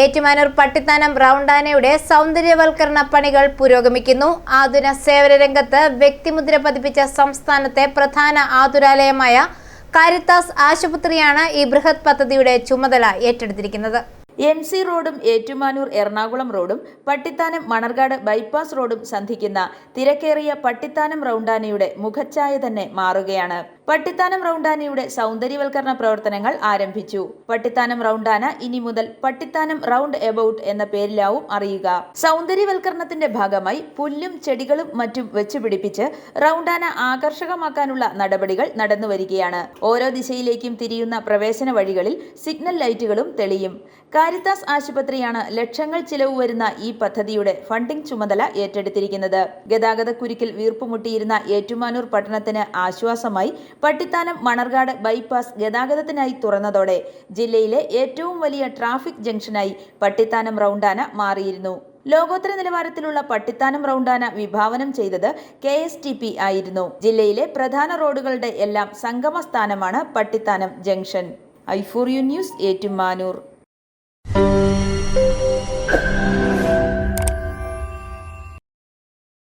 ഏറ്റുമാനൂർ പട്ടിത്താനം റൗണ്ടാനയുടെ സൗന്ദര്യവൽക്കരണ പണികൾ പുരോഗമിക്കുന്നു. ആതുര സേവന രംഗത്ത് വ്യക്തിമുദ്ര പതിപ്പിച്ച സംസ്ഥാനത്തെ പ്രധാന ആതുരാലയമായ കാരിത്താസ് ആശുപത്രിയാണ് ഈ ബൃഹത് പദ്ധതിയുടെ ചുമതല ഏറ്റെടുത്തിരിക്കുന്നത്. എം സി റോഡും ഏറ്റുമാനൂർ എറണാകുളം റോഡും പട്ടിത്താനം മണർകാട് ബൈപ്പാസ് റോഡും സന്ധിക്കുന്ന തിരക്കേറിയ പട്ടിത്താനം റൗണ്ടാനയുടെ മുഖച്ഛായ തന്നെ മാറുകയാണ്. പട്ടിത്താനം റൗണ്ടാനയുടെ സൗന്ദര്യവൽക്കരണ പ്രവർത്തനങ്ങൾ ആരംഭിച്ചു. പട്ടിത്താനം റൗണ്ടാന ഇനി മുതൽ പട്ടിത്താനം റൗണ്ട് എബൌട്ട് എന്ന പേരിലാവും അറിയുക. സൗന്ദര്യവൽക്കരണത്തിന്റെ ഭാഗമായി പുല്ലും ചെടികളും മറ്റും വെച്ചുപിടിപ്പിച്ച് റൗണ്ടാന ആകർഷകമാക്കാനുള്ള നടപടികൾ നടന്നുവരികയാണ്. ഓരോ ദിശയിലേക്കും തിരിയുന്ന പ്രവേശന വഴികളിൽ സിഗ്നൽ ലൈറ്റുകളും തെളിയും. കാരിത്താസ് ആശുപത്രിയാണ് ലക്ഷങ്ങൾ ചിലവ് വരുന്ന ഈ പദ്ധതിയുടെ ഫണ്ടിംഗ് ചുമതല ഏറ്റെടുത്തിരിക്കുന്നത്. ഗതാഗത കുരുക്കിൽ വീർപ്പുമുട്ടിയിരുന്ന ഏറ്റുമാനൂർ പട്ടണത്തിന് ആശ്വാസമായി പട്ടിത്താനം മണർകാട് ബൈപ്പാസ് ഗതാഗതത്തിനായി തുറന്നതോടെ ജില്ലയിലെ ഏറ്റവും വലിയ ട്രാഫിക് ജംഗ്ഷനായി പട്ടിത്താനം റൗണ്ടാന മാറിയിരുന്നു. ലോകോത്തര നിലവാരത്തിലുള്ള പട്ടിത്താനം റൗണ്ടാന വിഭാവനം ചെയ്തത് കെ എസ് ടി പി ആയിരുന്നു. ജില്ലയിലെ പ്രധാന റോഡുകളുടെ എല്ലാം സംഗമ സ്ഥാനമാണ് Pattithanam junction. I four U news Ettumanoor.